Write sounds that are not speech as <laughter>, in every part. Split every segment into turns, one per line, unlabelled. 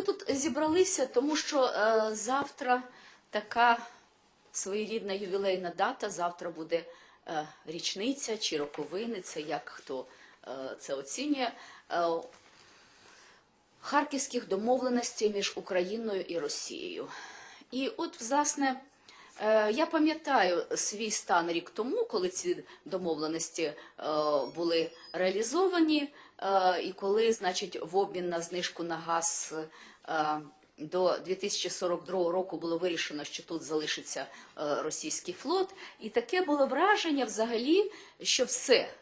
ми тут зібралися? Тому що е, завтра така своєрідна ювілейна дата. Завтра буде е, річниця чи роковини, це як хто е, це оцінює. Е, Харківських домовленостей між Україною і Росією. І от, власне, е, я пам'ятаю свій стан рік тому, коли ці домовленості е, були реалізовані, і коли, значить, в обмін на знижку на газ е, до 2042 року було вирішено, що тут залишиться е, російський флот. І таке було враження взагалі, що все,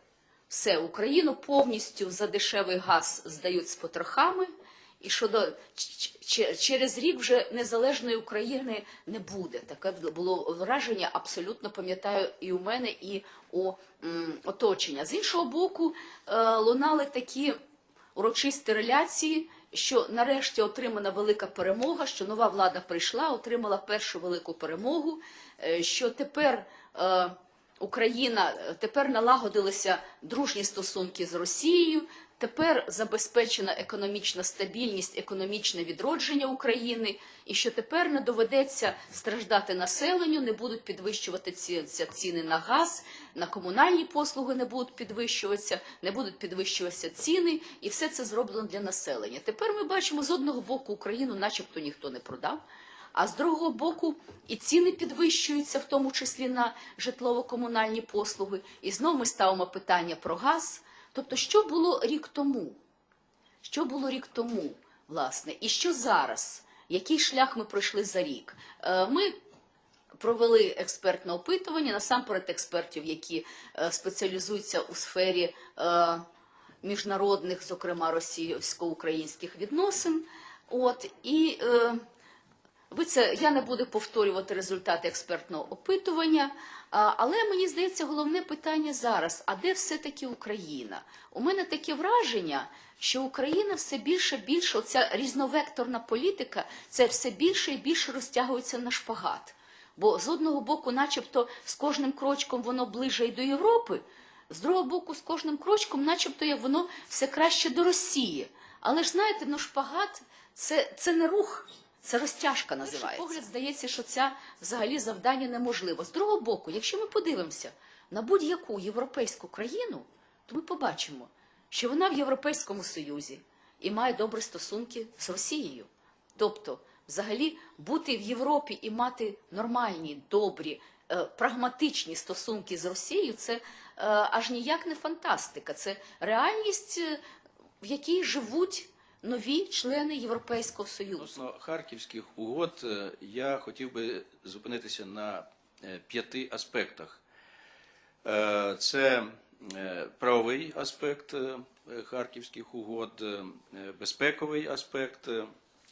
все Україну повністю за дешевий газ здають з потрохами. І що до через рік вже незалежної України не буде. Таке було враження, абсолютно пам'ятаю, і у мене, і у оточення. З іншого боку, е, лунали такі урочисті реляції, що нарешті отримана велика перемога, що нова влада прийшла, отримала першу велику перемогу, е, що тепер. е, Україна е, тепер налагодилися дружні стосунки з Росією. Тепер забезпечена економічна стабільність, економічне відродження України, і що тепер не доведеться страждати населенню, не будуть підвищувати ці, ці ціни на газ, на комунальні послуги не будуть підвищуватися, не будуть підвищуватися ціни, і все це зроблено для населення. Тепер ми бачимо з одного боку Україну, начебто ніхто не продав. А з другого боку, і ціни підвищуються, в тому числі на житлово-комунальні послуги. І знову ми ставимо питання про газ. Тобто, що було рік тому? Що було рік тому, власне, і що зараз? Який шлях ми пройшли за рік? Е, Ми провели експертне опитування, насамперед експертів, які е, спеціалізуються у сфері е, міжнародних, зокрема російсько-українських відносин. От і ви це я не буду повторювати результати експертного опитування, але мені здається, головне питання зараз: а де все-таки Україна? У мене таке враження, що Україна все більше більше, оця різновекторна політика, це все більше і більше розтягується на шпагат. Бо з одного боку, начебто, з кожним крочком воно ближе і до Європи, з другого боку, з кожним крочком, начебто, як воно все краще до Росії. Але ж знаєте, ну шпагат це, це не рух. Це розтяжка називається. погляд здається, що ця взагалі завдання неможливо. З другого боку, якщо ми подивимося на будь-яку європейську країну, то ми побачимо, що вона в Європейському Союзі і має добрі стосунки з Росією. Тобто, взагалі, бути в Європі і мати нормальні, добрі, е, прагматичні стосунки з Росією це е, аж ніяк не фантастика. Це реальність, е, в якій живуть нові члени Європейського Союзу.
Відносно харківських угод е, я хотів би зупинитися на е, п'яти аспектах. Е, Це правовий аспект харківських угод, безпековий аспект,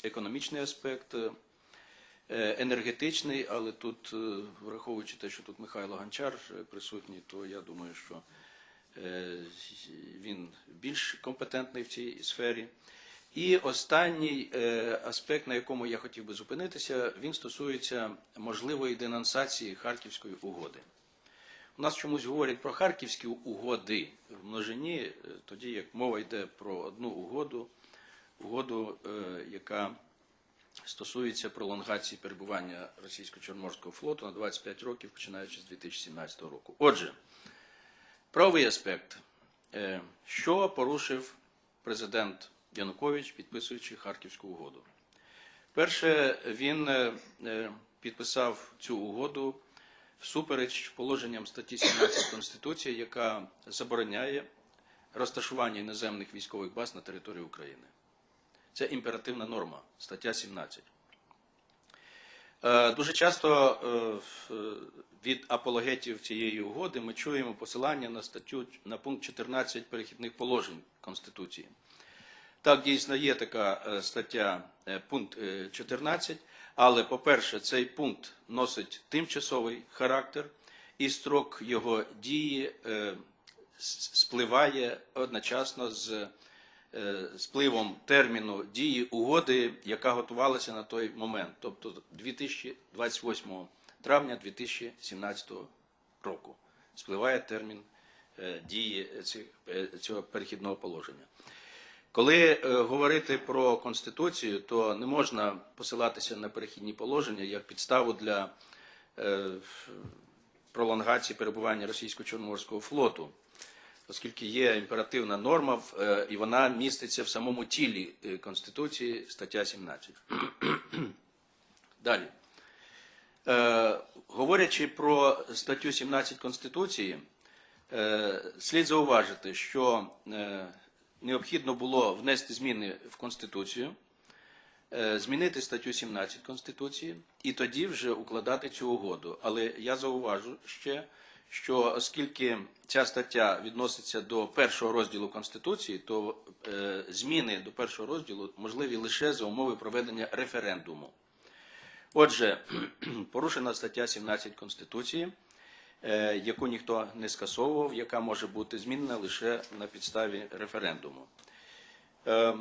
економічний аспект, енергетичний, але тут, враховуючи те, що тут Михайло Гончар присутній, то я думаю, що він більш компетентний в цій сфері. І останній е, аспект, на якому я хотів би зупинитися, він стосується можливої денонсації Харківської угоди. У нас чомусь говорять про харківські угоди в множині, е, тоді як мова йде про одну угоду, угоду, е, яка стосується пролонгації перебування російсько-чорноморського флоту на 25 років, починаючи з 2017 року. Отже, правовий аспект. Що порушив президент Янукович, підписуючи Харківську угоду? Перше, він е, е, підписав цю угоду всупереч положенням статті 17 Конституції, яка забороняє розташування іноземних військових баз на території України. Це імперативна норма, стаття 17. Е, Дуже часто від апологетів цієї угоди ми чуємо посилання на статтю на пункт 14 перехідних положень Конституції. Так, дійсно є така е, стаття, е, пункт е, 14, але, по-перше, цей пункт носить тимчасовий характер, і строк його дії е, спливає одночасно з е, спливом терміну дії угоди, яка готувалася на той момент, тобто 2028 травня 2017 року. Спливає термін е, дії е, цього перехідного положення. Коли е, говорити про Конституцію, то не можна посилатися на перехідні положення як підставу для е, пролонгації перебування російсько-чорноморського флоту, оскільки є імперативна норма, е, і вона міститься в самому тілі Конституції, стаття 17. <clears throat> Далі. Говорячи про статтю 17 Конституції, слід зауважити, що необхідно було внести зміни в Конституцію, е, змінити статтю 17 Конституції і тоді вже укладати цю угоду. Але я зауважу ще, що оскільки ця стаття відноситься до першого розділу Конституції, то е, зміни до першого розділу можливі лише за умови проведення референдуму. Отже, <clears throat> порушена стаття 17 Конституції, яку ніхто не скасовував, яка може бути змінена лише на підставі референдуму. Е,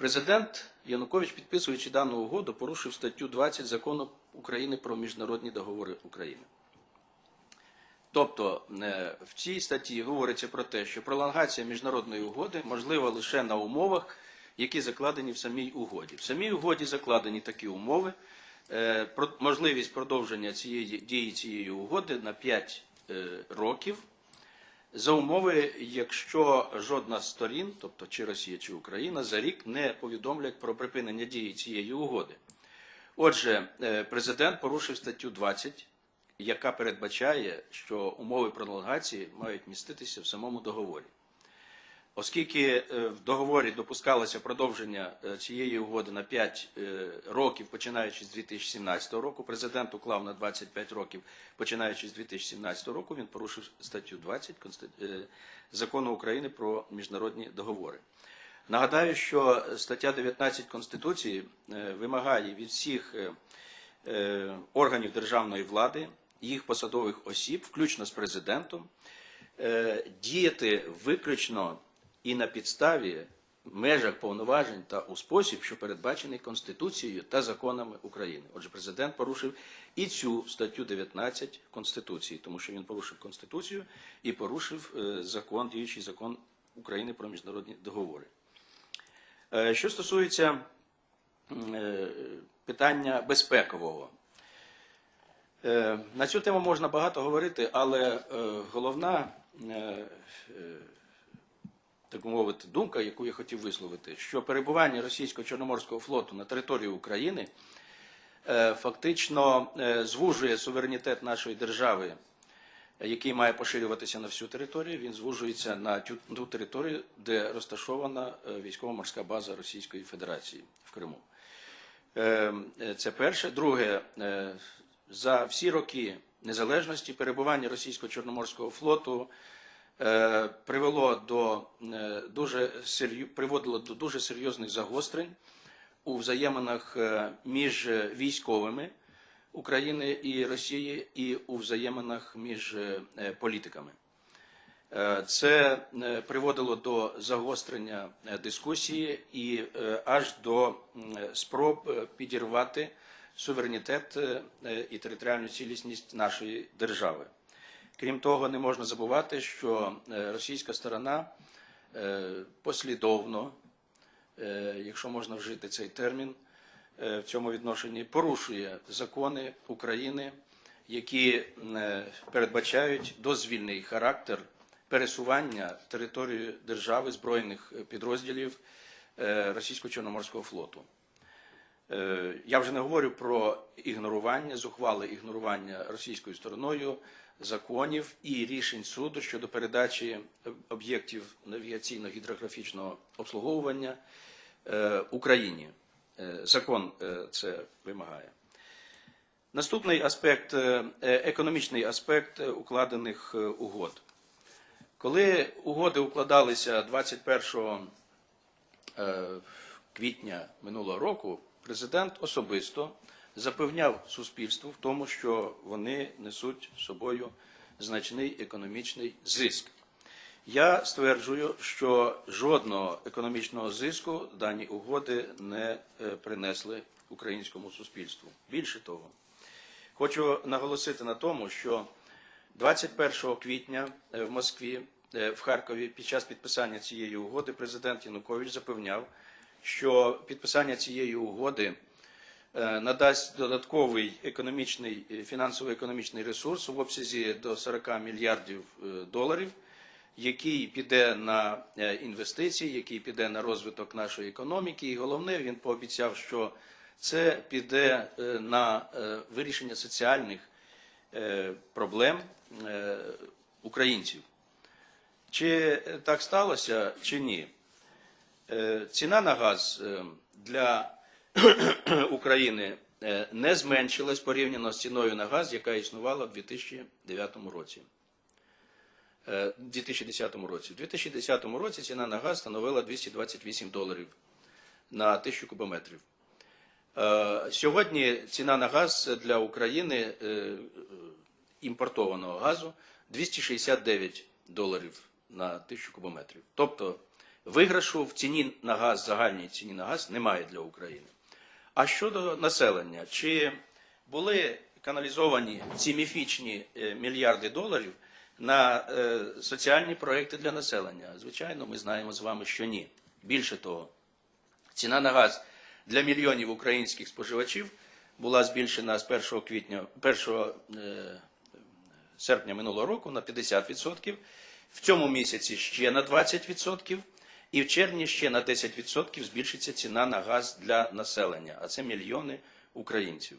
Президент Янукович, підписуючи дану угоду, порушив статтю 20 закону України про міжнародні договори України. Тобто е, в цій статті говориться про те, що пролонгація міжнародної угоди можлива лише на умовах, які закладені в самій угоді. В самій угоді закладені такі умови, е, можливість продовження цієї дії цієї угоди на 5 років. За умови, якщо жодна з сторін, тобто чи Росія, чи Україна, за рік не повідомлять про припинення дії цієї угоди. Отже, е, президент порушив статтю 20, яка передбачає, що умови пролонгації мають міститися в самому договорі. Оскільки е, в договорі допускалося продовження е, цієї угоди на 5 е, років, починаючи з 2017 року, президент уклав на 25 років, починаючи з 2017 року, він порушив статтю 20 Конститу- е, Закону України про міжнародні договори. Нагадаю, що стаття 19 Конституції вимагає від всіх органів державної влади, їх посадових осіб, включно з президентом, діяти виключно і на підставі в межах повноважень та у спосіб, що передбачений Конституцією та законами України. Отже, президент порушив і цю статтю 19 Конституції, тому що він порушив Конституцію і порушив е, закон, діючий закон України про міжнародні договори. Е, Що стосується е, питання безпекового, На цю тему можна багато говорити, але головна, так мовити, думка, яку я хотів висловити, що перебування російського Чорноморського флоту на території України е, фактично е, звужує суверенітет нашої держави, який має поширюватися на всю територію. Він звужується на ту територію, де розташована е, військово-морська база Російської Федерації в Криму. Це перше. Друге, за всі роки незалежності перебування російського чорноморського флоту привело до е, дуже приводило до дуже серйозних загострень у взаєминах е, між військовими України і Росії і у взаєминах між е, е, політиками. Е, Це е, приводило до загострення е, дискусії і е, аж до спроб е, підірвати суверенітет е, е, і територіальну цілісність нашої держави. Крім того, не можна забувати, що е, російська сторона е, послідовно, е, якщо можна вжити цей термін, в цьому відношенні порушує закони України, які передбачають дозвільний характер пересування території держави збройних підрозділів російсько-чорноморського флоту. Е, Я вже не говорю про ігнорування, зухвале ігнорування російською стороною законів і рішень суду щодо передачі об'єктів навігаційно-гідрографічного обслуговування е, Україні. Е, Закон це вимагає. Наступний аспект економічний аспект укладених угод. Коли угоди укладалися 21 е, квітня минулого року, президент особисто запевняв суспільству в тому, що вони несуть собою значний економічний зиск. Я стверджую, що жодного економічного зиску дані угоди не е, принесли українському суспільству. Більше того, хочу наголосити на тому, що 21 квітня е, в Москві е, в Харкові під час підписання цієї угоди президент Янукович запевняв, що підписання цієї угоди е, надасть додатковий економічний е, фінансово-економічний ресурс в обсязі до 40 мільярдів е, доларів, який піде на інвестиції, який піде на розвиток нашої економіки. І головне, він пообіцяв, що це піде на вирішення соціальних проблем українців. Чи так сталося, чи ні? Е, Ціна на газ е, для <coughs> України е, не зменшилась порівняно з ціною на газ, яка існувала в 2009 році. Е, 2010 році. У 2010 році ціна на газ становила 228 доларів на тисячу кубометрів. Сьогодні ціна на газ для України імпортованого газу 269 доларів на тисячу кубометрів. Тобто виграшу в ціні на газ, загальній ціні на газ немає для України. А щодо населення, чи були каналізовані ці міфічні е, мільярди доларів на е, соціальні проекти для населення? Звичайно, ми знаємо з вами, що ні. Більше того, ціна на газ для мільйонів українських споживачів була збільшена з 1 квітня 1 е, серпня минулого року на 50%, в цьому місяці ще на 20%, і в червні ще на 10% збільшиться ціна на газ для населення, а це мільйони українців.